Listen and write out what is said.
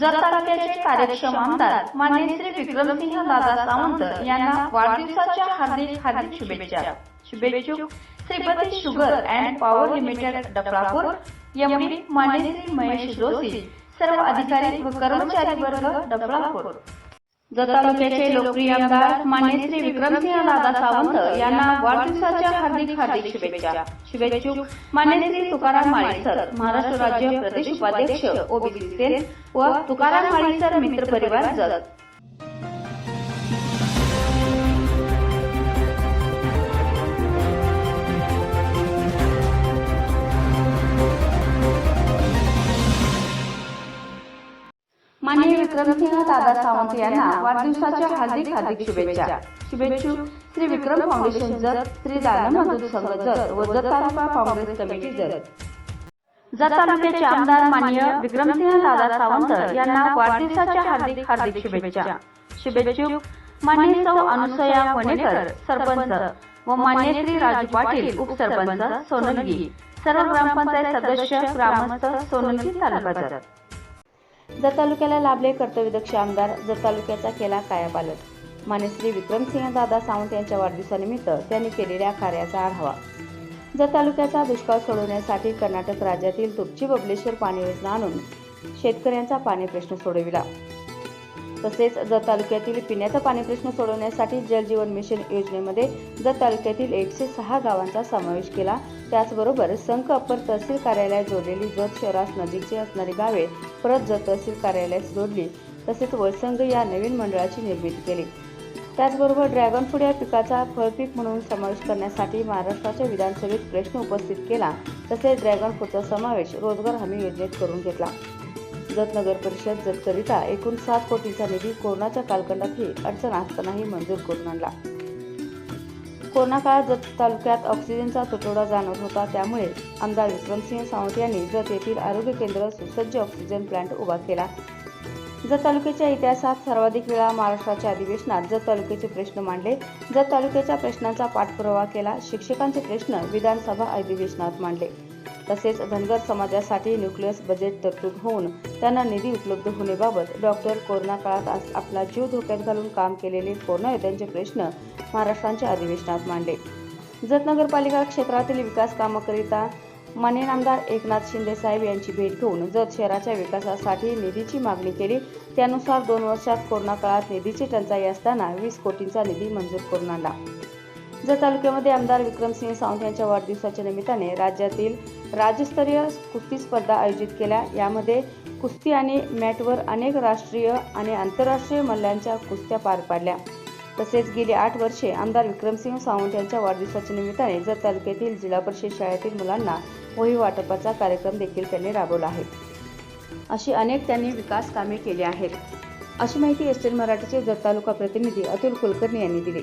जत तालुक्याचे कार्यक्षम आमदार माननीय श्री विक्रमसिंह दादा सावंत यांना वाढदिवसाच्या हार्दिक हार्दिक शुभेच्छा. शुभेच्छुक Shripati sugar and power limited Daphalapur MD माननीय श्री महेश जोशी सर्व अधिकारी व कर्मचारी वर्ग डफळापूर जत तालुक्याचे लोकप्रिय आमदार मान्य श्री विक्रमसिंह दादा सावंत यांना वाढदिवसाच्या हार्दिक हार्दिक शुभेच्छा. शुभेच्छुक मान्य श्री तुकाराम माळीसर महाराष्ट्र राज्य प्रदेश उपाध्यक्ष ओबीसी सेल व तुकाराम माळीसर मित्र परिवार जत. माननीय विक्रमसिंह दादा सावंत यांना वाढदिवसाच्या हार्दिक हार्दिक शुभेच्छा. शुभेच्छू. श्री विक्रम फाउंडेशन जत श्री दानम मजूर संघ जत व जत तालुका काँग्रेस कमिटी जत. जत तालुक्याचे आमदार माननीय विक्रमसिंह दादा सावंत यांना वाढदिवसाच्या हार्दिक हार्दिक शुभेच्छा. शुभेच्छुक मान्य सौ अनुसया वनेकर सरपंच व मान्य श्री राजू पाटील उपसरपंच सोनलगी. सर्व ग्रामपंचायत सदस्य ग्रामस्थ सोनलगी तालुका जत तालुक्याला लाभले कर्तव्यदक्ष आमदार जत तालुक्याचा केला कायापालट. मानेश्री विक्रमसिंह दादा सावंत यांच्या वाढदिवसानिमित्त त्यांनी केलेल्या कार्याचा आढावा. जत तालुक्याचा दुष्काळ सोडवण्यासाठी कर्नाटक राज्यातील तुपची बबलेश्वर पाणी योजना आणून शेतकऱ्यांचा पाणी प्रश्न सोडविला. तसेच जत तालुक्यातील पिण्याचा पाणी प्रश्न सोडवण्यासाठी जलजीवन मिशन योजनेमध्ये जत तालुक्यातील एकशे सहा गावांचा समावेश केला. त्याचबरोबर संख अप्पर तहसील कार्यालयात जोडलेली जत शहरास नजीकची असणारी गावे परत जत तहसील कार्यालयास जोडली. तसेच वळसंग या नवीन मंडळाची निर्मिती केली. त्याचबरोबर ड्रॅगन फ्रूट या पिकाचा फळपीक म्हणून समावेश करण्यासाठी महाराष्ट्राच्या विधानसभेत प्रश्न उपस्थित केला. तसेच ड्रॅगन फ्रूटचा समावेश रोजगार हमी योजनेत करून घेतला. जत नगर परिषद जतकरिता एकूण सात कोटीचा निधी कोरोनाच्या कालखंडातही अडचण असतानाही मंजूर करून आणला. कोरोना काळात जत तालुक्यात ऑक्सिजनचा तुटवडा जाणवत होता त्यामुळे आमदार विक्रमसिंह सावंत यांनी जत येथील आरोग्य केंद्र सुसज्ज ऑक्सिजन प्लांट उभा केला. जत तालुक्याच्या इतिहासात सर्वाधिक वेळा महाराष्ट्राच्या अधिवेशनात जत तालुक्याचे प्रश्न मांडले. जत तालुक्याच्या प्रश्नांचा पाठपुरावा केला. शिक्षकांचे प्रश्न विधानसभा अधिवेशनात मांडले. तसेच धनगर समाजासाठी न्यूक्लियस बजेट तरतूद होऊन त्यांना निधी उपलब्ध होण्याबाबत डॉक्टर कोरोना काळात आपला जीव धोक्यात घालून काम केलेले कोरोना योद्ध्यांचे प्रश्न महाराष्ट्राच्या अधिवेशनात मांडले. जत नगरपालिका क्षेत्रातील विकास कामाकरिता मान्य आमदार एकनाथ शिंदे साहेब यांची भेट घेऊन जत शहराच्या विकासासाठी निधीची मागणी केली. त्यानुसार दोन वर्षात कोरोना काळात निधीची टंचाई असताना वीस कोटींचा निधी मंजूर करून आला जत तालुक्यामध्ये आमदार विक्रमसिंह सावंत यांच्या वाढदिवसाच्या निमित्ताने राज्यातील राज्यस्तरीय कुस्ती स्पर्धा आयोजित केल्या. यामध्ये कुस्ती आणि मॅटवर अनेक राष्ट्रीय आणि आंतरराष्ट्रीय मल्ल्यांच्या कुस्त्या पार पाडल्या. तसेच गेली आठ वर्षे आमदार विक्रमसिंह सावंत यांच्या वाढदिवसाच्या निमित्ताने जत तालुक्यातील जिल्हा परिषद शाळेतील मुलांना वही वाटपाचा कार्यक्रम देखील त्यांनी राबवला आहे. अशी अनेक त्यांनी विकास कामे केली आहेत. अशी माहिती एस मराठीचे जत तालुका प्रतिनिधी अतुल कुलकर्णी यांनी दिली.